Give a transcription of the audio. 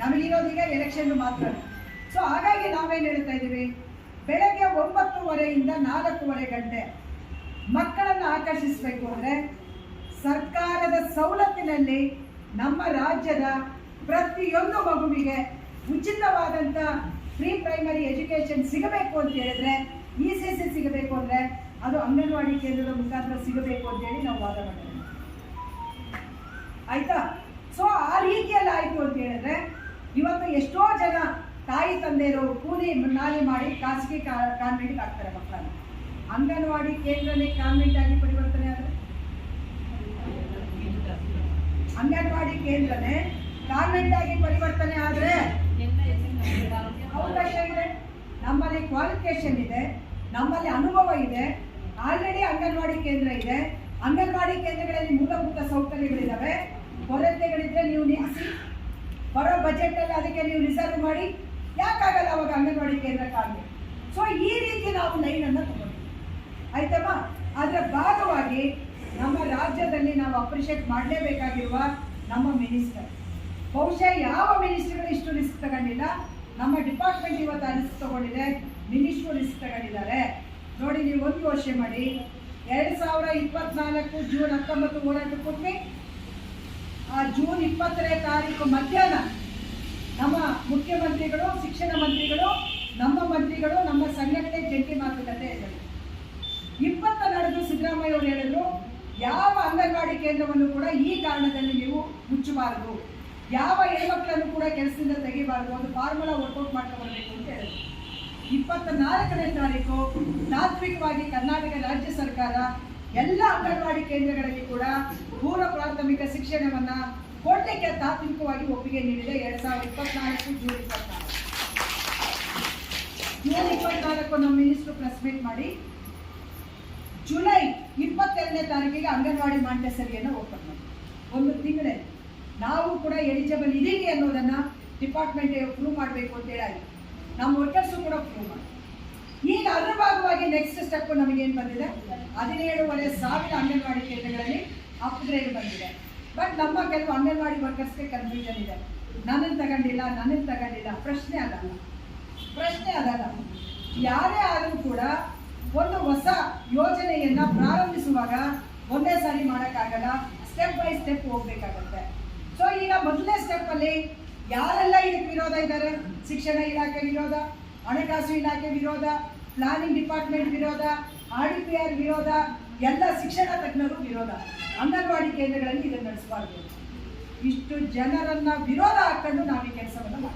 ನಮಗಿರೋದೀಗ election ಮಾತ್ರ. So ಹಾಗಾಗಿ ನಾವೇನು ಹೇಳ್ತಾ ಇದ್ದೀವಿ? ಬೆಳಗ್ಗೆ ಒಂಬತ್ತುವರೆಯಿಂದ ನಾಲ್ಕೂವರೆ ಗಂಟೆ ಮಕ್ಕಳನ್ನು ಆಕರ್ಷಿಸಬೇಕು ಅಂದರೆ ಸರ್ಕಾರದ ಸವಲತ್ತಿನಲ್ಲಿ ನಮ್ಮ ರಾಜ್ಯದ ಪ್ರತಿಯೊಂದು ಮಗುವಿಗೆ ಉಚಿತವಾದಂಥ ಪ್ರೀ ಪ್ರೈಮರಿ ಎಜುಕೇಷನ್ ಸಿಗಬೇಕು ಅಂತ ಹೇಳಿದ್ರೆ, ಇ ಸಿ ಸಿ ಸಿಗಬೇಕು ಅಂದರೆ ಅದು ಅಂಗನವಾಡಿ ಕೇಂದ್ರದ ಮುಖಾಂತರ ಸಿಗಬೇಕು ಅಂತ ಹೇಳಿ ನಾವು ವಾದ ಮಾಡ್ತೇವೆ. ಆಯ್ತಾ? ಸೊ ಆ ರೀತಿಯಲ್ಲಿ ಆಯಿತು ಅಂತ ಹೇಳಿದ್ರೆ ಇವತ್ತು ಎಷ್ಟೋ ಜನ ತಾಯಿ ತಂದೆಯರು ಕೂಲಿ ನಾಲಿ ಮಾಡಿ ಖಾಸಗಿ ಕಾನ್ವೆಂಟ್ಗೆ ಹಾಕ್ತಾರೆ ಮಕ್ಕಳನ್ನ. ಅಂಗನವಾಡಿ ಕೇಂದ್ರನೇ ಕಾನ್ವೆಂಟ್ ಆಗಿ ಪರಿವರ್ತನೆ ಆದರೆ? ಅಂಗನವಾಡಿ ಕೇಂದ್ರನೇ ಕಾನ್ವೆಂಟ್ ಆಗಿ ಪರಿವರ್ತನೆ ಆದರೆ? ಅವಕಾಶ ಇದೆ. ನಮ್ಮಲ್ಲಿ ಕ್ವಾಲಿಫಿಕೇಶನ್ ಇದೆ. ನಮ್ಮಲ್ಲಿ ಅನುಭವ ಇದೆ. ಆಲ್ರೆಡಿ ಅಂಗನವಾಡಿ ಕೇಂದ್ರ ಇದೆ. ಅಂಗನವಾಡಿ ಕೇಂದ್ರಗಳಲ್ಲಿ ಮೂಲಭೂತ ಸೌಕರ್ಯಗಳಿದ್ದಾವೆ ಬರೋ ಬಜೆಟಲ್ಲಿ ಅದಕ್ಕೆ ನೀವು ರಿಸರ್ವ್ ಮಾಡಿ. ಯಾಕಾಗಲ್ಲ ಅವಾಗ ಅಂಗನವಾಡಿ ಕೇಂದ್ರಕ್ಕಾಗಲಿ ಸೊ ಈ ರೀತಿ ನಾವು ಲೈನನ್ನು ತಗೊಂಡಿದ್ದೀವಿ ಆಯ್ತಮ್ಮ ಅದರ ಭಾಗವಾಗಿ ನಮ್ಮ ರಾಜ್ಯದಲ್ಲಿ ನಾವು ಅಪ್ರಿಷಿಯೇಟ್ ಮಾಡಲೇಬೇಕಾಗಿರುವ ನಮ್ಮ ಮಿನಿಸ್ಟರ್ ಬಹುಶಃ ಯಾವ ಮಿನಿಸ್ಟರ್ಗಳು ಇಷ್ಟು ರಿಸ್ಕ್ ತಗೊಂಡಿಲ್ಲ? ನಮ್ಮ ಡಿಪಾರ್ಟ್ಮೆಂಟ್ ಇವತ್ತು ರಿಸ್ಕ್ ತಗೊಂಡಿದೆ. ಮಿನಿಸ್ಟ್ರು ರಿಸ್ಕ್ ತಗೊಂಡಿದ್ದಾರೆ. ನೋಡಿ, ನೀವು ಒಂದು ವರ್ಷ ಮಾಡಿ. ಎರಡು ಸಾವಿರ ಇಪ್ಪತ್ನಾಲ್ಕು, ಜೂನ್ ಹತ್ತೊಂಬತ್ತು ಕೊಟ್ವಿ ಆ ಜೂನ್ ಇಪ್ಪತ್ತನೇ ತಾರೀಕು ಮಧ್ಯಾಹ್ನ ನಮ್ಮ ಮುಖ್ಯಮಂತ್ರಿಗಳು, ಶಿಕ್ಷಣ ಮಂತ್ರಿಗಳು, ನಮ್ಮ ಮಂತ್ರಿಗಳು, ನಮ್ಮ ಸಂಘಟನೆ ಜಂಟಿ ಮಾತುಕತೆ ಇದ್ದರು ಇಪ್ಪತ್ತ ನಡೆದು ಸಿದ್ದರಾಮಯ್ಯ ಅವರು ಹೇಳಿದ್ರು, ಯಾವ ಅಂಗನವಾಡಿ ಕೇಂದ್ರವನ್ನು ಕೂಡ ಈ ಕಾರಣದಲ್ಲಿ ನೀವು ಮುಚ್ಚಬಾರದು. ಯಾವ ಹೆಣ್ಮಕ್ಳನ್ನು ಕೂಡ ಕೆಲಸದಿಂದ ತೆಗಿಬಾರದು ಒಂದು ಫಾರ್ಮುಲಾ ವರ್ಕೌಟ್ ಮಾಡ್ಕೊಂಡು ಬರಬೇಕು ಅಂತ ಹೇಳಿದ್ರು. ಇಪ್ಪತ್ತ ನಾಲ್ಕನೇ ತಾರೀಕು ತಾತ್ವಿಕವಾಗಿ ಕರ್ನಾಟಕ ರಾಜ್ಯ ಸರ್ಕಾರ ಎಲ್ಲ ಅಂಗನವಾಡಿ ಕೇಂದ್ರಗಳಲ್ಲಿ ಕೂಡ ಪೂರ್ವ ಪ್ರಾಥಮಿಕ ಶಿಕ್ಷಣವನ್ನ ಕೊಡ್ಲಿಕ್ಕೆ ತಾತ್ವಿಕವಾಗಿ ಒಪ್ಪಿಗೆ ನೀಡಿದೆ ಎರಡ್ ಸಾವಿರದ ಇಪ್ಪತ್ನಾಲ್ಕು ಜೂನ್ ಇಪ್ಪತ್ನಾಲ್ಕು. ನಮ್ಮ ಮಿನಿಸ್ಟರ್ ಪ್ರೆಸ್ ಮೀಟ್ ಮಾಡಿ ಜುಲೈ ಇಪ್ಪತ್ತೆರಡನೇ ತಾರೀಕಿಗೆ ಅಂಗನವಾಡಿ ಮಾಂಟೆಸರಿಯನ್ನು ಓಪನ್ ಮಾಡಿ. ಒಂದು ತಿಂಗಳೇ ನಾವು ಕೂಡ ಎಲಿಜಿಬಲ್ ಇದೀವಿ ಅನ್ನೋದನ್ನ ಡಿಪಾರ್ಟ್ಮೆಂಟ್ ಪ್ರೂವ್ ಮಾಡಬೇಕು ಅಂತ ಹೇಳಿ ನಮ್ಮ ವರ್ಕರ್ಸು ಕೂಡ ಪ್ರೂವ್ ಮಾಡಿ ಈಗ ಅದರ ಭಾಗವಾಗಿ ನೆಕ್ಸ್ಟ್ ಸ್ಟೆಪ್ ನಮಗೇನು ಬಂದಿದೆ? ಹದಿನೇಳುವರೆ ಸಾವಿರ ಅಂಗನವಾಡಿ ಕೇಂದ್ರಗಳಲ್ಲಿ ಅಪ್ಗ್ರೇಡ್ ಬಂದಿದೆ. ಬಟ್ ನಮ್ಮ ಕೆಲವು ಅಂಗನವಾಡಿ ವರ್ಕರ್ಸ್ಗೆ ಕನ್ಫ್ಯೂಷನ್ ಇದೆ. ನನ್ನನ್ನು ತಗೊಂಡಿಲ್ಲ ನನ್ನನ್ನು ತಗೊಂಡಿಲ್ಲ. ಪ್ರಶ್ನೆ ಅದಲ್ಲ ಪ್ರಶ್ನೆ ಅದಲ್ಲ. ಯಾರೇ ಆದರೂ ಕೂಡ ಒಂದು ಹೊಸ ಯೋಜನೆಯನ್ನ ಪ್ರಾರಂಭಿಸುವಾಗ ಒಂದೇ ಸಾರಿ ಮಾಡೋಕ್ಕಾಗಲ್ಲ. ಸ್ಟೆಪ್ ಬೈ ಸ್ಟೆಪ್ ಹೋಗ್ಬೇಕಾಗತ್ತೆ. ಸೊ ಈಗ ಮೊದಲನೇ ಸ್ಟೆಪ್ ಅಲ್ಲಿ ಯಾರೆಲ್ಲ ಇದಕ್ಕೆ ವಿರೋಧ ಇದ್ದಾರೆ? ಶಿಕ್ಷಣ ಇಲಾಖೆ ವಿರೋಧ ಹಣಕಾಸು ಇಲಾಖೆ ವಿರೋಧ ಪ್ಲಾನಿಂಗ್ ಡಿಪಾರ್ಟ್ಮೆಂಟ್ ವಿರೋಧ ಆರ್ ಡಿ ಪಿ ಆರ್ ವಿರೋಧ, ಎಲ್ಲ ಶಿಕ್ಷಣ ತಜ್ಞರು ವಿರೋಧ. ಅಂಗನವಾಡಿ ಕೇಂದ್ರಗಳಲ್ಲಿ ಇದನ್ನು ನಡೆಸಬಾರ್ದು. ಇಷ್ಟು ಜನರನ್ನ ವಿರೋಧ ಹಾಕೊಂಡು ನಾವು ಈ ಕೆಲಸವನ್ನು